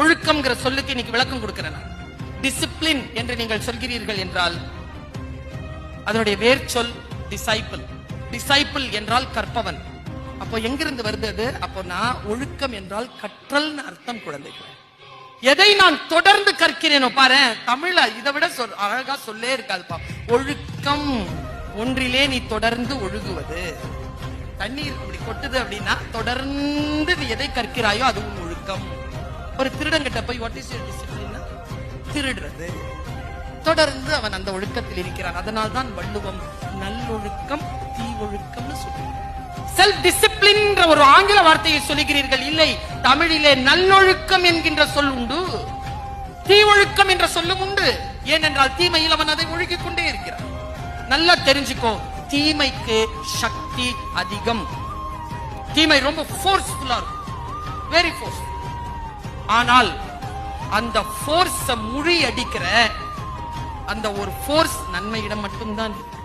ஒழுக்கம்ங்கிற சொல்லுக்கு இன்னைக்கு விளக்கம் கொடுக்கிறேன் டிசிப்ளின் என்று நீங்கள் சொல்கிறீர்கள் என்றால் அதனுடைய வேர் சொல் டிசைபிள் டிசைபிள் என்றால் கற்பவன். அப்போ எங்கிருந்து வருது அது? அப்போ நான் ஒழுக்கம் என்றால் கற்றல்னு அர்த்தம் குழந்தைகள். எதை நான் தொடர்ந்து கற்கிறேனோ பாரு தமிழ்ல இதை விட சொல் அழகா சொல்லே இருக்காதுப்பா. ஒழுக்கம் ஒன்றிலே நீ தொடர்ந்து ஒழுகுவது. தண்ணீர் இப்படி கொட்டுது அப்படின்னா தொடர்ந்து நீ எதை கற்கிறாயோ அதுவும் ஒழுக்கம். ஒரு திருடங்கிட்ட போய் வாட் இஸ் டிசிப்ளின் திருடுறது. தொடர்ந்து அவன் அந்த ஒழுக்கத்தில் இருக்கிறான். அதனால் தான் வள்ளுவம் நல்லொழுக்கம் தீ ஒழுக்கம்னு சொல்லுவாங்க செல்ஃப் டிசிப்ளின் ஒரு ஆங்கில வார்த்தையை சொல்லுகிறீர்கள். இல்லை தமிழிலே நல்லொழுக்கம் என்கின்ற சொல் உண்டு. தீ ஒழுக்கம் என்ற சொல்லும் உண்டு. ஏனென்றால் தீமையில் அவன் அதை ஒழுகிக் கொண்டே இருக்கிறான். நல்லா தெரிஞ்சுக்கோ தீமைக்கு சக்தி அதிகம். தீமை ரொம்ப ஃபோர்ஸ்ஃபுல்லா இருக்கும். வெரி ஃபோர்ஸ்ஃபுல் ஆனால் அந்த ஃபோர்ஸ முழி அடிக்கிற அந்த ஒரு ஃபோர்ஸ் நன்மையிடம் மட்டும்தான் இருக்கு.